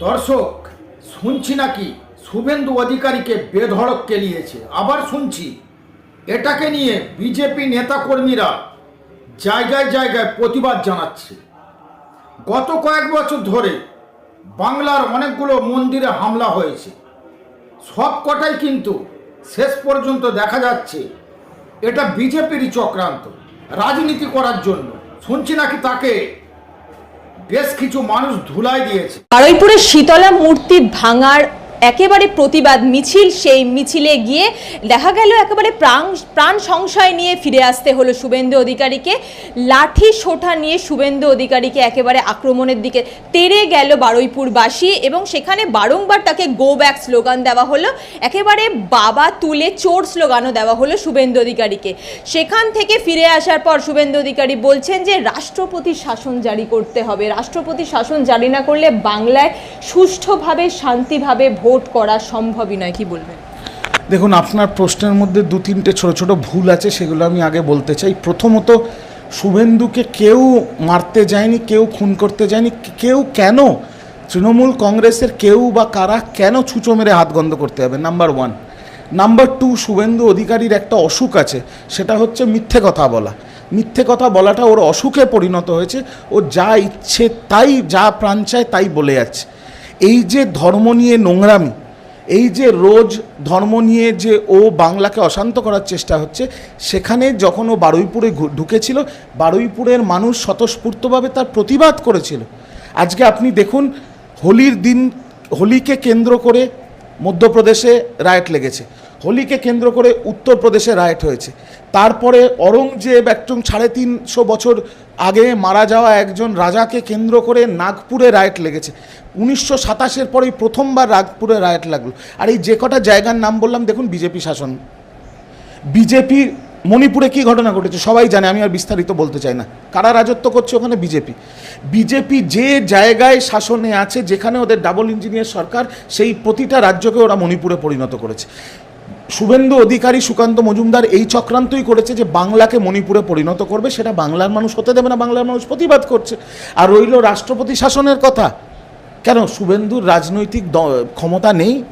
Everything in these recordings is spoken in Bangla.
দর্শক, শুনছি নাকি শুভেন্দু অধিকারীকে বেধড়ক কেলিয়েছে? আবার শুনছি। এটাকে নিয়ে বিজেপি নেতাকর্মীরা জায়গায় জায়গায় প্রতিবাদ জানাচ্ছে। গত কয়েক বছর ধরে বাংলার অনেকগুলো মন্দিরে হামলা হয়েছে। সব কটাই কিন্তু শেষ পর্যন্ত দেখা যাচ্ছে এটা বিজেপিরই চক্রান্ত। রাজনীতি করার জন্য। শুনছি নাকি তাকে বেশ কিছু মানুষ ধুলাই দিয়েছে। আড়াইপুরের শীতলা মূর্তি ভাঙার একেবারে প্রতিবাদ মিছিল, সেই মিছিলে গিয়ে দেখা গেল একেবারে প্রাণ প্রাণ সংশয় নিয়ে ফিরে আসতে হলো শুভেন্দু অধিকারীকে। লাঠি সোঠা নিয়ে শুভেন্দু অধিকারীকে একেবারে আক্রমণের দিকে তেরে গেল বারুইপুরবাসী এবং সেখানে বারংবার তাকে গো ব্যাক স্লোগান দেওয়া হলো। একেবারে বাবা তুলে চোর স্লোগানও দেওয়া হলো শুভেন্দু অধিকারীকে। সেখান থেকে ফিরে আসার পর শুভেন্দু অধিকারী বলছেন যে রাষ্ট্রপতি শাসন জারি করতে হবে। রাষ্ট্রপতি শাসন জারি না করলে বাংলায় সুষ্ঠুভাবে, শান্তিভাবে ভোট করা সম্ভবই নয়, কি বলবেন? দেখুন, আপনার প্রশ্নের মধ্যে দু তিনটে ছোট ছোট ভুল আছে, সেগুলো আমি আগে বলতে চাই। প্রথমত, শুভেন্দুকে কেউ মারতে যায়নি, কেউ খুন করতে যায়নি, কেউ কেন তৃণমূল কংগ্রেসের কেউ বা কারা কেন ছুঁচো মেরে হাত গন্ধ করতে হবে number one number two Suvendu অধিকারীর একটা অসুখ আছে, সেটা হচ্ছে মিথ্যে কথা বলা। মিথ্যে কথা বলাটা ওর অসুখে পরিণত হয়েছে, ও যা ইচ্ছে তাই, যা প্রাণ চায় তাই বলে যাচ্ছে। এই যে ধর্ম নিয়ে নোংরামি, এই যে রোজ ধর্ম নিয়ে যে ও বাংলাকে অশান্ত করার চেষ্টা হচ্ছে, সেখানে যখন ও বারুইপুরে ঢুকেছিল, বারুইপুরের মানুষ স্বতঃস্ফূর্তভাবে তার প্রতিবাদ করেছিল। আজকে আপনি দেখুন, হোলির দিন, হোলিকে কেন্দ্র করে মধ্যপ্রদেশে রায়ট লেগেছে। হোলিকে কেন্দ্র করে উত্তরপ্রদেশে রায়ট হয়েছে। তারপরে অরঙ্গজেব একজন সাড়ে তিনশো বছর আগে মারা যাওয়া একজন রাজাকে কেন্দ্র করে নাগপুরে রায়ট লেগেছে। উনিশশো সাতাশের পরেই প্রথমবার নাগপুরে রায়ট লাগল। আর এই যে কটা জায়গার নাম বললাম, দেখুন বিজেপি শাসন। বিজেপি, মণিপুরে কি ঘটনা ঘটেছে সবাই জানে, আমি আর বিস্তারিত বলতে চাই না। কারা রাজত্ব করছে ওখানে? বিজেপি। বিজেপি যে জায়গায় শাসনে আছে, যেখানে ওদের ডাবল ইঞ্জিনিয়ার সরকার, সেই প্রতিটা রাজ্যকে ওরা মণিপুরে পরিণত করেছে। শুভেন্দু অধিকারী সুকান্ত মজুমদার এই চক্রান্তই করেছে যে বাংলাকে মণিপুরে পরিণত করবে। সেটা বাংলার মানুষ হতে দেবে না, বাংলার মানুষ প্রতিবাদ করছে। আর রইল রাষ্ট্রপতি শাসনের কথা। কেন? শুভেন্দুর রাজনৈতিক ক্ষমতা নেই।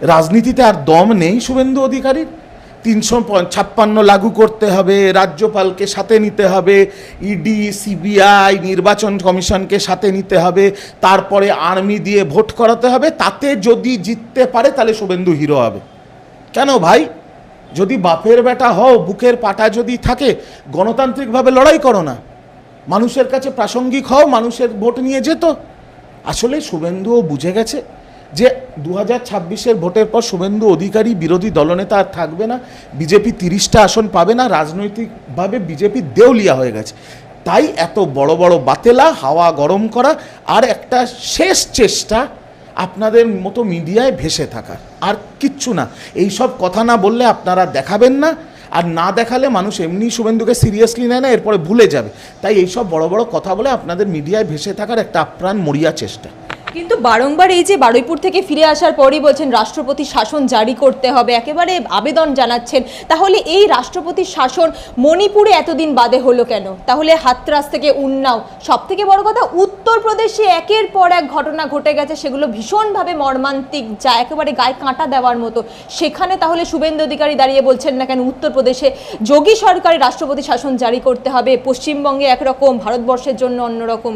রাজনীতিতে আর দম নেই শুভেন্দু অধিকারীর। তিনশো ছাপ্পান্ন লাগু করতে হবে, রাজ্যপালকে সাথে নিতে হবে, ইডি, সিবিআই, নির্বাচন কমিশনকে সাথে নিতে হবে, তারপরে আর্মি দিয়ে ভোট করাতে হবে। তাতে যদি জিততে পারে, তাহলে শুভেন্দু হিরো হবে। কেন ভাই? যদি বাপের বেটা হও, বুকের পাটা যদি থাকে, গণতান্ত্রিকভাবে লড়াই করো না। মানুষের কাছে প্রাসঙ্গিক হও, মানুষের ভোট নিয়ে যেত। আসলে শুভেন্দুও বুঝে গেছে যে দু হাজার ছাব্বিশের ভোটের পর শুভেন্দু অধিকারী, বিরোধী দলনেতা আর থাকবে না। বিজেপি তিরিশটা আসন পাবে না। রাজনৈতিকভাবে বিজেপি দেউলিয়া হয়ে গেছে। তাই এত বড় বড় বাতেলা, হাওয়া গরম করা, আর একটা শেষ চেষ্টা আপনাদের মতো মিডিয়ায় ভেসে থাকার। আর কিচ্ছু না। এই সব কথা না বললে আপনারা দেখাবেন না। আর না দেখালে মানুষ এমনি শুভেন্দুকে সিরিয়াসলি নেয় না, এরপরে ভুলে যাবে। তাই এইসব বড় বড় কথা বলে আপনাদের মিডিয়ায় ভেসে থাকার একটা আপ্রাণ মরিয়া চেষ্টা। কিন্তু বারংবার এই যে বারুইপুর থেকে ফিরে আসার পরই বলছেন রাষ্ট্রপতি শাসন জারি করতে হবে। একেবারে আবেদন জানাচ্ছেন। তাহলে এই রাষ্ট্রপতি শাসন মণিপুরে এতদিন বাদে হলো কেন? তাহলে হাতরাস থেকে উন্নাও। সব থেকে বড় কথা, উত্তরপ্রদেশে একের পর এক ঘটনা ঘটে গেছে, সেগুলো ভীষণভাবে মর্মান্তিক, যা একেবারে গায়ে কাঁটা দেওয়ার মতো। সেখানে তাহলে শুভেন্দু অধিকারী দাঁড়িয়ে বলছেন না কেন, উত্তরপ্রদেশে যোগী সরকারের রাষ্ট্রপতি শাসন জারি করতে হবে। পশ্চিমবঙ্গে একরকম, ভারতবর্ষের জন্য অন্যরকম।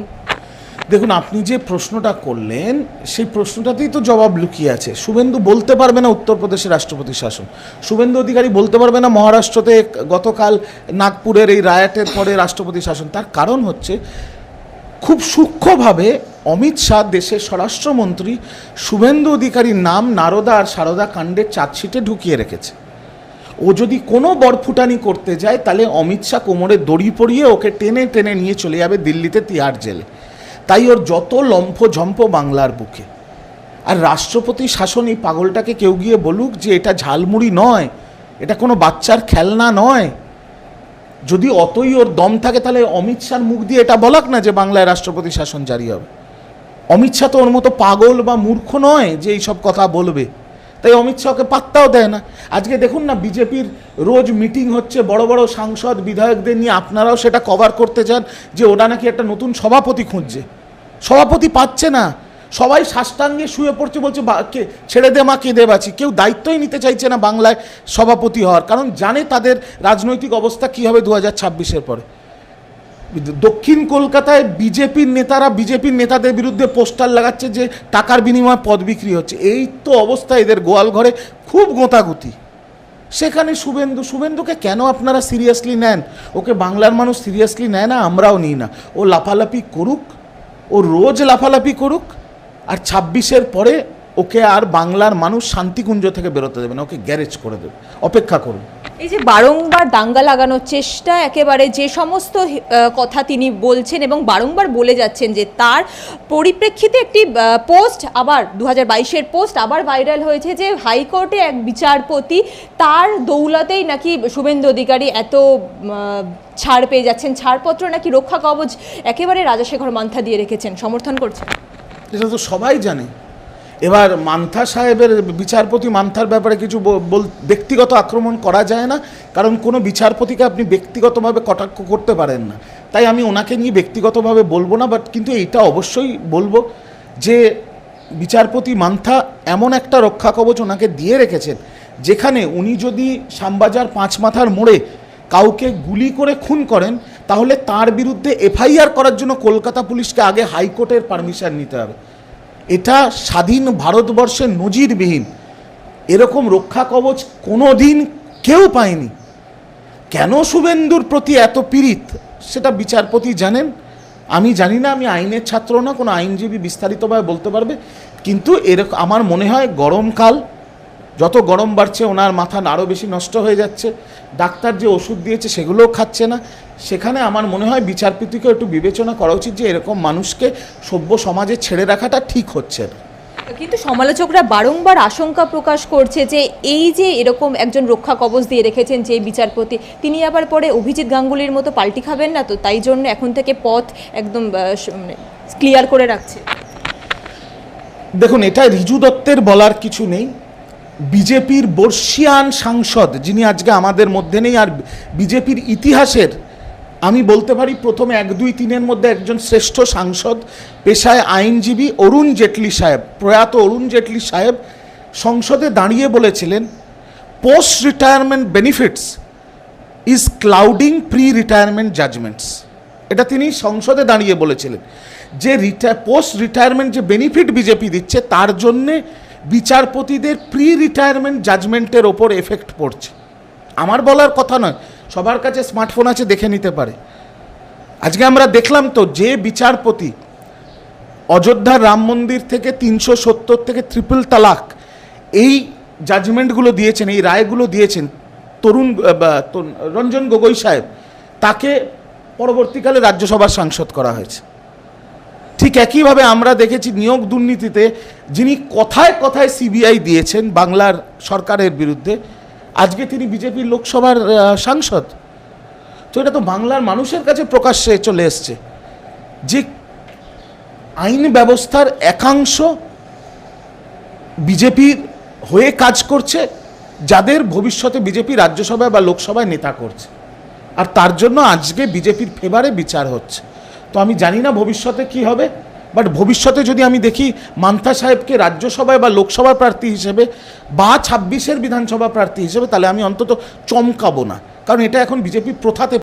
দেখুন, আপনি যে প্রশ্নটা করলেন, সেই প্রশ্নটাতেই তো জবাব লুকিয়ে আছে। শুভেন্দু বলতে পারবে না উত্তরপ্রদেশের রাষ্ট্রপতি শাসন। শুভেন্দু অধিকারী বলতে পারবে না মহারাষ্ট্রতে গতকাল নাগপুরের এই রায়াটের পরে রাষ্ট্রপতি শাসন। তার কারণ হচ্ছে, খুব সূক্ষ্মভাবে অমিত শাহ দেশের স্বরাষ্ট্রমন্ত্রী শুভেন্দু অধিকারীর নাম নারদা আর সারদা কাণ্ডের চার্জশিটে ঢুকিয়ে রেখেছে। ও যদি কোনো বরফুটানি করতে যায়, তাহলে অমিত শাহ কোমরে দড়ি পরিয়ে ওকে টেনে টেনে নিয়ে চলে যাবে দিল্লিতে তিহার জেলে। তাই ওর যত লম্ফ ঝম্প বাংলার বুকে। আর রাষ্ট্রপতি শাসন এই পাগলটাকে কেউ গিয়ে বলুক যে এটা ঝালমুড়ি নয়, এটা কোনো বাচ্চার খেলনা নয়। যদি অতই ওর দম থাকে তাহলে অমিত শাহর মুখ দিয়ে এটা বলাক না যে বাংলায় রাষ্ট্রপতি শাসন জারি হবে। অমিত শাহ তো ওর মতো পাগল বা মূর্খ নয় যে এইসব কথা বলবে। তাই অমিত শাহকে পাত্তাও দেয় না। আজকে দেখুন না, বিজেপির রোজ মিটিং হচ্ছে, বড় বড় সাংসদ, বিধায়কদের নিয়ে আপনারাও সেটা কভার করতে চান যে ওরা নাকি একটা নতুন সভাপতি খুঁজছে। সভাপতি পাচ্ছে না। সবাই সাষ্টাঙ্গে শুয়ে পড়ছে, বলছে কে, ছেড়ে দে মা কেঁদে বাঁচি। কেউ দায়িত্বই নিতে চাইছে না বাংলায় সভাপতি হওয়ার। কারণ জানে তাদের রাজনৈতিক অবস্থা কী হবে দু হাজার পরে। দক্ষিণ কলকাতায় বিজেপির নেতারা, বিজেপির নেতাদের বিরুদ্ধে পোস্টার লাগাচ্ছে যে টাকার বিনিময়ে পদ বিক্রি হচ্ছে। এই তো অবস্থা এদের গোয়াল ঘরে খুব গোঁতাগুতি সেখানে শুভেন্দু, শুভেন্দুকে কেন আপনারা সিরিয়াসলি নেন? ওকে বাংলার মানুষ সিরিয়াসলি নেয় না, আমরাও নিই না। ও লাফালাফি করুক, ও রোজ লাফালাফি করুক, আর ছাব্বিশের পরে ওকে আর বাংলার মানুষ শান্তিকুঞ্জ থেকে বেরোতে দেবে না ওকে গ্যারেজ করে দেবে। অপেক্ষা করুন। এই যে বারংবার দাঙ্গা লাগানোর চেষ্টা একেবারে যে সমস্ত কথা তিনি বলছেন এবং বারংবার বলে যাচ্ছেন যে তার পরিপ্রেক্ষিতে একটি পোস্ট আবার দু হাজার পোস্ট আবার ভাইরাল হয়েছে যে হাইকোর্টে এক বিচারপতি তার দৌলতেই নাকি শুভেন্দু অধিকারী এত ছাড় পেয়ে যাচ্ছেন। ছাড়পত্র নাকি রক্ষা কবচ একেবারে রাজাশেখর মান্থা দিয়ে রেখেছেন। সমর্থন করছেন। এটা তো সবাই জানে। এবার মান্থা সাহেবের বিচারপতি মান্থার ব্যাপারে কিছু ব্যক্তিগত আক্রমণ করা যায় না, কারণ কোনো বিচারপতিকে আপনি ব্যক্তিগতভাবে কটাক্ষ করতে পারেন না। তাই আমি ওনাকে নিয়ে ব্যক্তিগতভাবে বলব না, বাট কিন্তু এইটা অবশ্যই বলব যে বিচারপতি মান্থা এমন একটা রক্ষা কবচ ওনাকে দিয়ে রেখেছেন, যেখানে উনি যদি শ্যামবাজার পাঁচ মাথার মোড়ে কাউকে গুলি করে খুন করেন, তাহলে তার বিরুদ্ধে এফআইআর করার জন্য কলকাতা পুলিশকে আগে হাইকোর্টের পারমিশন নিতে হবে। এটা স্বাধীন ভারতবর্ষের নজিরবিহীন। এরকম রক্ষা কবচ কোনো দিন কেউ পায়নি। কেন শুভেন্দুর প্রতি এত পীড়িত, সেটা বিচারপতি জানেন। আমি জানি না, আমি আইনের ছাত্র না, কোনো আইনজীবী বিস্তারিতভাবে বলতে পারবে। কিন্তু এরকম আমার মনে হয় গরমকাল, যত গরম বাড়ছে, ওনার মাথা আরও বেশি নষ্ট হয়ে যাচ্ছে। ডাক্তার যে ওষুধ দিয়েছে, সেগুলোও খাচ্ছে না। সেখানে আমার মনে হয় বিচারপতিকে একটু বিবেচনা করা উচিত যে এরকম মানুষকে সভ্য সমাজে ছেড়ে রাখাটা ঠিক হচ্ছে। না কিন্তু সমালোচকরা বারংবার আশঙ্কা প্রকাশ করছে যে এই যে এরকম একজন রক্ষা কবচ দিয়ে রেখেছেন যে বিচারপতি তিনি আবার পরে অভিজিৎ গাঙ্গুলির মতো পাল্টি খাবেন না তো? তাই জন্য এখন থেকে পথ একদম ক্লিয়ার করে রাখছে। দেখুন এটা রিজু দত্তের বলার কিছু নেই। বিজেপির বর্ষিয়ান সাংসদ যিনি আজকে আমাদের মধ্যে নেই আর বিজেপির ইতিহাসের আমি বলতে পারি প্রথমে এক, দুই, তিনের মধ্যে একজন শ্রেষ্ঠ সাংসদ, পেশায় আইনজীবী অরুণ জেটলি সাহেব, প্রয়াত অরুণ জেটলি সাহেব সংসদে দাঁড়িয়ে বলেছিলেন post retirement benefits is clouding pre retirement judgments এটা তিনি সংসদে দাঁড়িয়ে বলেছিলেন। যে পোস্ট রিটায়ারমেন্ট যে বেনিফিট বিজেপি দিচ্ছে, তার জন্যে বিচারপতিদের প্রি রিটায়ারমেন্ট জাজমেন্টের ওপর এফেক্ট পড়ছে। আমার বলার কথা নয় সবার কাছে স্মার্টফোন আছে, দেখে নিতে পারে। আজকে আমরা দেখলাম তো, যে বিচারপতি অযোধ্যার রাম মন্দির থেকে তিনশো সত্তর থেকে ট্রিপল তালাক, এই জাজমেন্টগুলো দিয়েছেন, এই রায়গুলো দিয়েছেন, তরুণ রঞ্জন গগৈ সাহেব। তাকে পরবর্তীকালে রাজ্যসভার সাংসদ করা হয়েছে। ঠিক একইভাবে আমরা দেখেছি নিয়োগ দুর্নীতিতে যিনি কথায় কথায় সিবিআই দিয়েছেন বাংলার সরকারের বিরুদ্ধে আজকে তিনি বিজেপির লোকসভার সাংসদ। তো এটা তো বাংলার মানুষের কাছে প্রকাশ্যে চলে এসছে যে আইন ব্যবস্থার একাংশ বিজেপির হয়ে কাজ করছে, যাদের ভবিষ্যতে বিজেপি রাজ্যসভায় বা লোকসভায় নেতা করছে। আর তার জন্য আজকে বিজেপির ফেভারে বিচার হচ্ছে। তো আমি জানি না ভবিষ্যতে কি হবে। বাট ভবিষ্যতে যদি আমি দেখি মান্থা সাহেবকে রাজ্যসভায় বা লোকসভা প্রার্থী হিসেবে বা ছাব্বিশের বিধানসভা প্রার্থী হিসেবে, তাহলে আমি অন্তত চমকাবো না। কারণ এটা এখন বিজেপি প্রথাতে